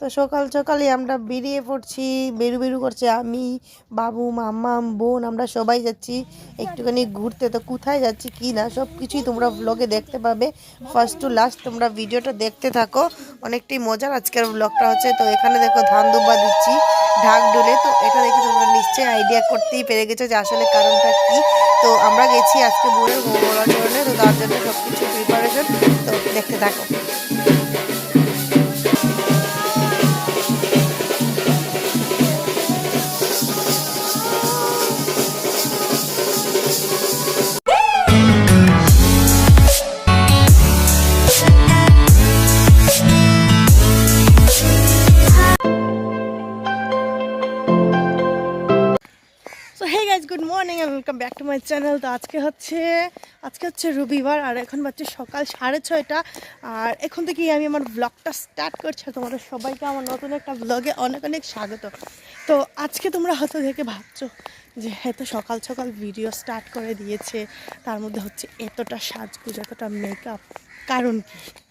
তো সকাল সকালে আমরা বেরিয়ে পড়ছি, বেরু বেরু করছে আমি, বাবু, মাম্মা, বোন, আমরা সবাই যাচ্ছি একটুখানি ঘুরতে। তো কোথায় যাচ্ছি কি না সব কিছুই তোমরা ব্লগে দেখতে পাবে। ফার্স্ট টু লাস্ট তোমরা ভিডিওটা দেখতে থাকো। অনেকটাই মজার আজকের ব্লগটা হচ্ছে। তো এখানে দেখো ধান দুব্বা দিচ্ছি, ঢাক ডোলে তো এটা দেখে তোমরা নিশ্চয়ই আইডিয়া করতেই পেরে গেছো যে আসলে কারণটা কি। তো আমরা গেছি আজকে বোনের মঙ্গলাচরণে তো তার জন্য সব কিছু প্রিপারেশন তো দেখতে থাকো। Welcome back to my channel তো আজকে হচ্ছে আজকে হচ্ছে রবিবার, আর এখন বাচ্চা সকাল সাড়ে ছয়টা। আর এখন থেকেই আমি আমার ব্লগটা স্টার্ট করছি তোমাদের সবাইকে আমার নতুন একটা ব্লগে অনেক অনেক স্বাগত। তো আজকে তোমরা হয়তো দেখে ভাবছ যে এত সকাল সকাল ভিডিও স্টার্ট করে দিয়েছে। তার মধ্যে হচ্ছে এতটা সাজগুজ, এতটা মেকআপ কারণ কি?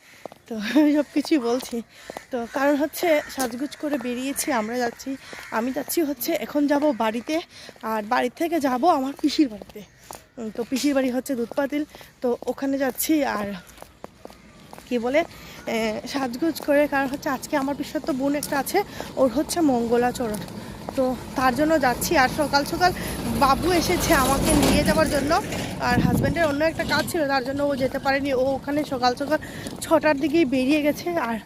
তো সব কিছুই বলছি। তো কারণ হচ্ছে সাজগুজ করে বেরিয়েছি, আমরা যাচ্ছি, আমি যাচ্ছি হচ্ছে এখন যাব বাড়িতে, আর বাড়ি থেকে যাব আমার পিসির বাড়িতে। তো পিসির বাড়ি হচ্ছে দুধপাতিল, তো ওখানে যাচ্ছি, আর কি বলে সাজগুজ করে, কারণ হচ্ছে আজকে আমার পিসের তো বোন একটা আছে, ওর হচ্ছে মঙ্গলাচরণ। তো তার জন্য যাচ্ছি, আর সকাল সকাল বাবু এসেছে আমাকে নিয়ে যাওয়ার জন্য। আর হাজব্যান্ডের অন্য একটা কাজ ছিল, তার জন্য ও যেতে পারেনি। ও ওখানে সকাল সকাল ছটার দিকেই বেরিয়ে গেছে। আর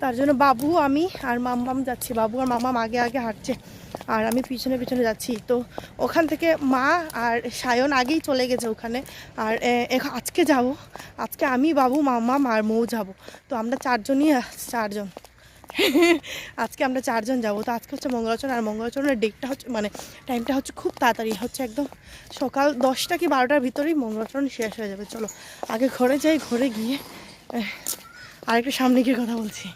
তার জন্য বাবু, আমি আর মাম্মাম যাচ্ছি। বাবু আর মামাম আগে আগে হাঁটছে। আর আমি পিছনে পিছনে যাচ্ছি। তো ওখান থেকে মা আর সায়ন আগেই চলে গেছে ওখানে। আর আজকে যাব। আজকে আমি, বাবু, মাম্মাম আর মৌ যাব। তো আমরা চারজনই চারজন। আজকে আমরা চারজন যাব, তো আজকে হচ্ছে মঙ্গলাচরণ আর মঙ্গলাচরণের ডেটটা হচ্ছে মানে টাইমটা হচ্ছে খুব তাড়াতাড়ি, হচ্ছে একদম সকাল দশটা কি বারোটার ভিতরেই মঙ্গলাচরণ শেষ হয়ে যাবে। চলো, আগে ঘরে যাই, ঘরে গিয়ে আরেকটু সামনে গিয়ে কথা বলছি।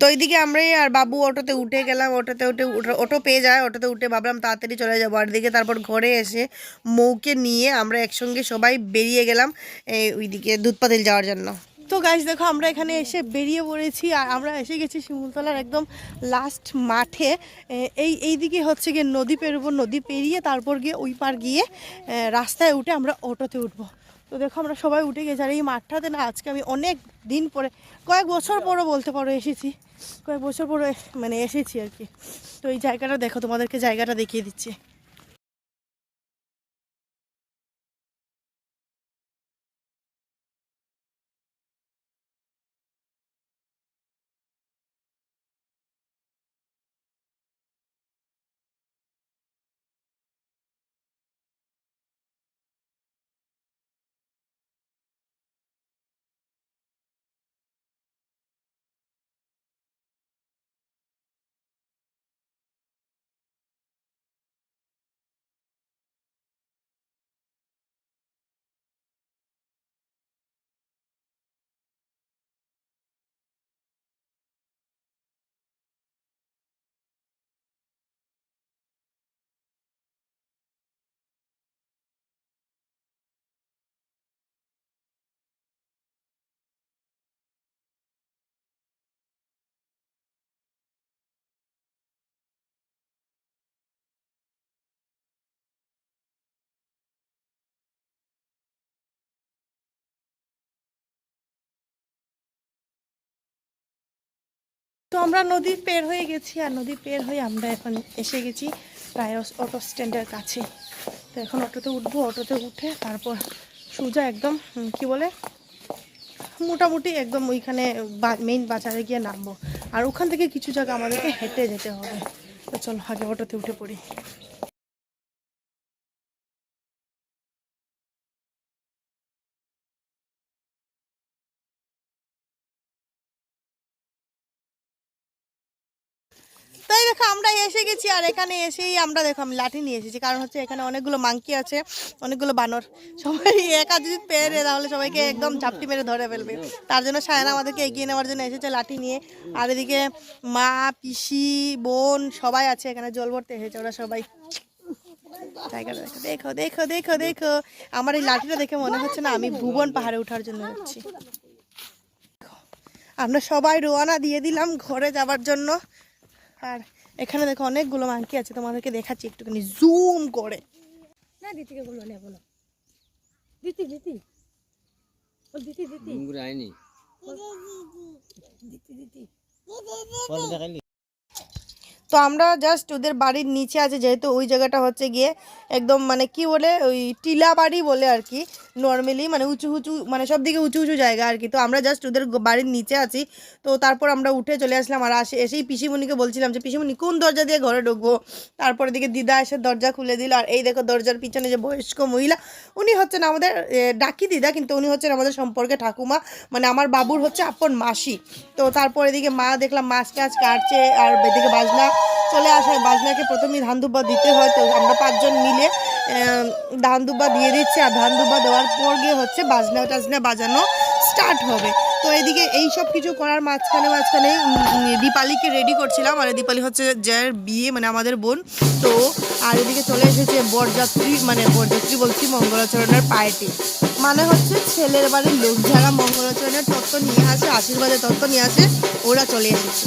তো এইদিকে আমরাই আর বাবু অটোতে উঠে গেলাম, অটোতে উঠে- অটো পেয়ে যায়, অটোতে উঠে ভাবলাম তাড়াতাড়ি চলে যাব। আর দিকে তারপর ঘরে এসে মৌকে নিয়ে আমরা একসঙ্গে সবাই বেরিয়ে গেলাম, এই ওইদিকে দুধপাতিল যাওয়ার জন্য। তো গাছ দেখো, আমরা এখানে এসে বেরিয়ে পড়েছি আর আমরা এসে গেছি শিমুলতলার একদম লাস্ট মাঠে। এই এই দিকে হচ্ছে গিয়ে নদী পেরোবো, নদী পেরিয়ে তারপর গিয়ে ওই পার গিয়ে রাস্তায় উঠে আমরা অটোতে উঠবো। তো দেখো, আমরা সবাই উঠে গেছি। আর এই মাঠটাতে না, আজকে আমি অনেক দিন পরে, কয়েক বছর পরে বলতে পারো এসেছি। কয়েক বছর পরে মানে এসেছি আর কি। তো এই জায়গাটা দেখো, তোমাদেরকে জায়গাটা দেখিয়ে দিচ্ছি। তো আমরা নদী পের হয়ে গেছি, আর নদী পের হয়ে আমরা এখন এসে গেছি প্রায় অটো স্ট্যান্ডের কাছে। তো এখন অটোতে উঠবো, অটোতে উঠে তারপর সোজা একদম কি বলে, মোটামুটি একদম ওইখানে মেইন বাজারে গিয়ে নামবো। আর ওখান থেকে কিছু জায়গা আমাদেরকে হেঁটে যেতে হবে। তো চলো, আগে অটোতে উঠে পড়ি। তাই দেখো, আমরা এসে গেছি আর এখানে এসেই আমরা দেখো, আমি লাঠি নিয়ে এসেছি। কারণ হচ্ছে এখানে অনেকগুলো মাংকি আছে, অনেকগুলো বানর। সবাই একা যদি পেরে তাহলে সবাইকে একদম ঝাপটি মেরে ধরে ফেলবে। তার জন্য সায়না আমাদেরকে এগিয়ে নেওয়ার জন্য এসেছে লাঠি নিয়ে। আর এদিকে মা, পিসি, বোন সবাই আছে এখানে, জল ভরতে এসেছে ওরা সবাই। দেখো দেখো দেখো দেখো দেখো। আমার এই লাঠিটা দেখে মনে হচ্ছে না আমি ভুবন পাহাড়ে ওঠার জন্য যাচ্ছি আমরা সবাই রোয়ানা দিয়ে দিলাম ঘরে যাবার জন্য। আর এখানে দেখো অনেকগুলো মাংকি আছে তোমাদেরকে দেখাচ্ছি একটুখানি জুম করে। না দিতিকে বলল না বলো। দিতি দিতি। ও দিতি দিতি। ঘুরে আইনি দিতি দিতি। পরে দেখাইলি তো আমরা জাস্ট ওদের বাড়ির নিচে আছে, যেহেতু ওই জায়গাটা হচ্ছে গিয়ে একদম মানে কি বলে, ওই টিলা বাড়ি বলে আর কি নর্মালি মানে উঁচু উঁচু মানে সব দিকে উঁচু উঁচু জায়গা আর কি। তো আমরা জাস্ট ওদের বাড়ির নিচে আছি। তো তারপর আমরা উঠে চলে আসলাম আর আসে, এসেই পিসিমণিকে বলছিলাম যে, পিসিমণি, কোন দরজা দিয়ে ঘরে ঢুকবো? তারপরে দিকে দিদা এসে দরজা খুলে দিল। আর এই দেখো দরজার পিছনে যে বয়স্ক মহিলা, উনি হচ্ছেন আমাদের ডাকি দিদা, কিন্তু উনি হচ্ছেন আমাদের সম্পর্কে ঠাকুমা মানে আমার বাবুর হচ্ছে আপন মাসি। তো তারপর এদিকে মা দেখলাম মাছ টাছ কাটছে আর এদিকে বাজনা। চলে আসে বাজনাকে প্রথমে ধান দুব্বা দিতে হয়, তো আমরা পাঁচজন মিলে ধান দুব্বা দিয়ে দিচ্ছি। আর ধান দুব্বা দেওয়ার পর গিয়ে হচ্ছে বাজনা, টাজনা বাজানো স্টার্ট হবে। তো এদিকে এই সব কিছু করার মাঝখানে মাঝখানে দীপালিকে রেডি করছিলাম। আর দীপালি হচ্ছে যার বিয়ে মানে আমাদের বোন। তো আর এদিকে চলে এসেছে বরযাত্রী মানে বরযাত্রী বলছি, মঙ্গলাচরণের পায়েটি মানে হচ্ছে ছেলের বাড়ির লোক যারা মঙ্গলাচরণের তত্ত্ব নিয়ে আসে, আশীর্বাদের তত্ত্ব নিয়ে আসে, ওরা চলে এসেছে।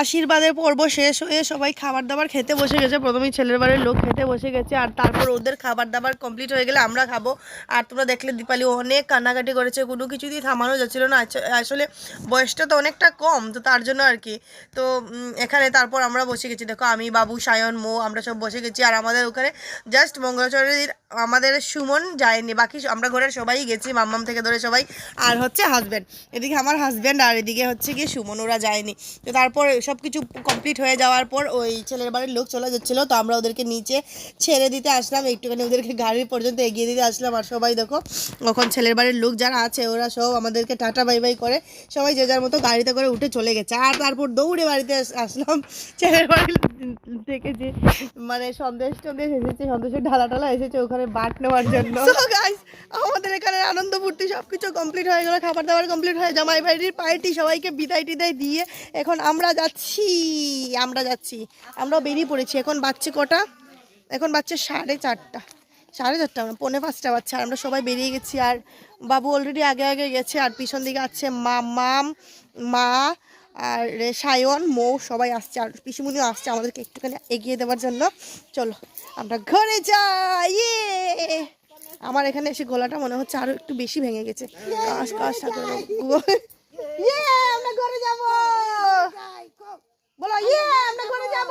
আশীর্বাদের পর্ব শেষ হয়ে সবাই খাবার দাবার খেতে বসে গেছে। প্রথমেই ছেলের বাড়ির লোক খেতে বসে গেছে আর তারপর ওদের খাবার দাবার কমপ্লিট হয়ে গেলে আমরা খাব। আর তোমরা দেখলে দীপালি অনেক কান্নাকাটি করেছে, কোনো কিছুতেই থামানো যাচ্ছিল না। আসলে বয়সটা তো অনেকটা কম, তো তার জন্য আর কি। তো এখানে তারপর আমরা বসে গেছি। দেখো, আমি, বাবু, সায়ন, মো, আমরা সব বসে গেছি। আর আমাদের ওখানে জাস্ট মঙ্গলাচরের আমাদের সুমন যায়নি। বাকি আমরা ঘরের সবাই গেছি, মাম্মাম থেকে ধরে সবাই। আর হচ্ছে হাজব্যান্ড এদিকে আমার হাজব্যান্ড আর এদিকে হচ্ছে গিয়ে সুমন, ওরা যায়নি। তো তারপর সব কিছু কমপ্লিট হয়ে যাওয়ার পর ওই ছেলের বাড়ির লোক চলে যাচ্ছিল, তো আমরা ওদেরকে নিচে ছেড়ে দিতে আসলাম, একটুখানি ওদেরকে গাড়ি পর্যন্ত এগিয়ে দিতে আসলাম। আর সবাই দেখো, ওখন ছেলের বাড়ির লোক যারা আছে, ওরা সব আমাদেরকে টাটা বাই বাই করে সবাই যে যার মতো গাড়িতে করে উঠে চলে গেছে। আর তারপর দৌড়ে বাড়িতে আসলাম। ছেলের বাড়ির থেকে যে মানে সন্দেশ টন্দেশ এসেছে, সন্দেশের ঢালা টালা এসেছে ওখানে বাট নেওয়ার জন্য। আমাদের এখানে আনন্দ ফুর্তি সব কিছু কমপ্লিট হয়ে গেলো, খাবার দাবার কমপ্লিট হয়ে, জামাই বাড়ির পার্টি সবাইকে বিদায় টিদায় দিয়ে এখন আমরা যাচ্ছি আমরা যাচ্ছি। আমরাও বেরিয়ে পড়েছি। এখন বাচ্চা কটা? এখন বাচ্চা সাড়ে চারটা। সাড়ে চারটা না পৌনে পাঁচটা বাচ্চা আর আমরা সবাই বেরিয়ে গেছি। আর বাবু অলরেডি আগে আগে গেছে। আর পিছন দিকে আছে মা মাম মা আর সায়ন মৌ সবাই আসছে। আর পিসিমুনিও আসছে আমাদেরকে একটুখানি এগিয়ে দেওয়ার জন্য। চলো আমরা ঘরে যাই। ইয়ে! আমার এখানে এসে গলাটা মনে হচ্ছে আরও একটু বেশি ভেঙে গেছে। কাশ কাশ ঠাকুর ইয়ে আমরা ঘরে যাব। বলো ইয়ে আমরা ঘরে যাব।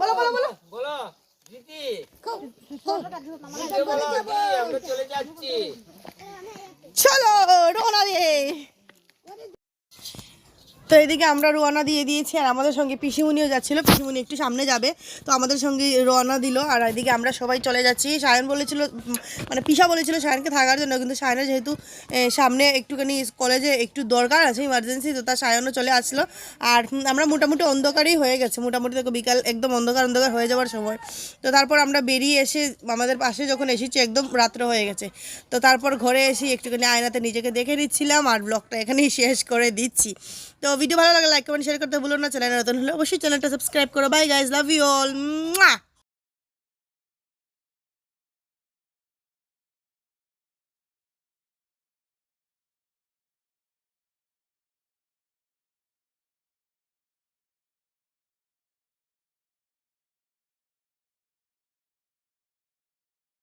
বলো বলো বলো। বলো দিদি বলো দিদি আমরা চলে যাচ্ছি চলো রওনা দিয়ে তো এদিকে আমরা রোয়ানা দিয়ে দিয়েছি আর আমাদের সঙ্গে পিসিমুনিও যাচ্ছিল। পিসিমুনি একটু সামনে যাবে। তো আমাদের সঙ্গে রোয়ানা দিল আর এদিকে আমরা সবাই চলে যাচ্ছি। সায়ন বলেছিল মানে পিসা বলেছিল সায়নকে থাকার জন্য, কিন্তু সায়নের যেহেতু সামনে একটুখানি কলেজে একটু দরকার আছে ইমার্জেন্সি তো তার সায়নও চলে আসলো। আর আমরা মোটামুটি অন্ধকারই হয়ে গেছে। মোটামুটি দেখো বিকাল একদম অন্ধকার অন্ধকার হয়ে যাওয়ার সময়। তো তারপর আমরা বেরিয়ে এসে আমাদের পাশে যখন এসেছি, একদম রাত্র হয়ে গেছে। তো তারপর ঘরে এসে একটুখানি আয়নাতে নিজেকে দেখে নিচ্ছিলাম আর ব্লগটা এখানেই শেষ করে দিচ্ছি। তো ভিডিও ভালো লাগলে লাইক কমেন্ট শেয়ার করতে ভুলো না। চ্যানেল নতুন হলে অবশ্যই চ্যানেলটা সাবস্ক্রাইব করো। Bye guys love you all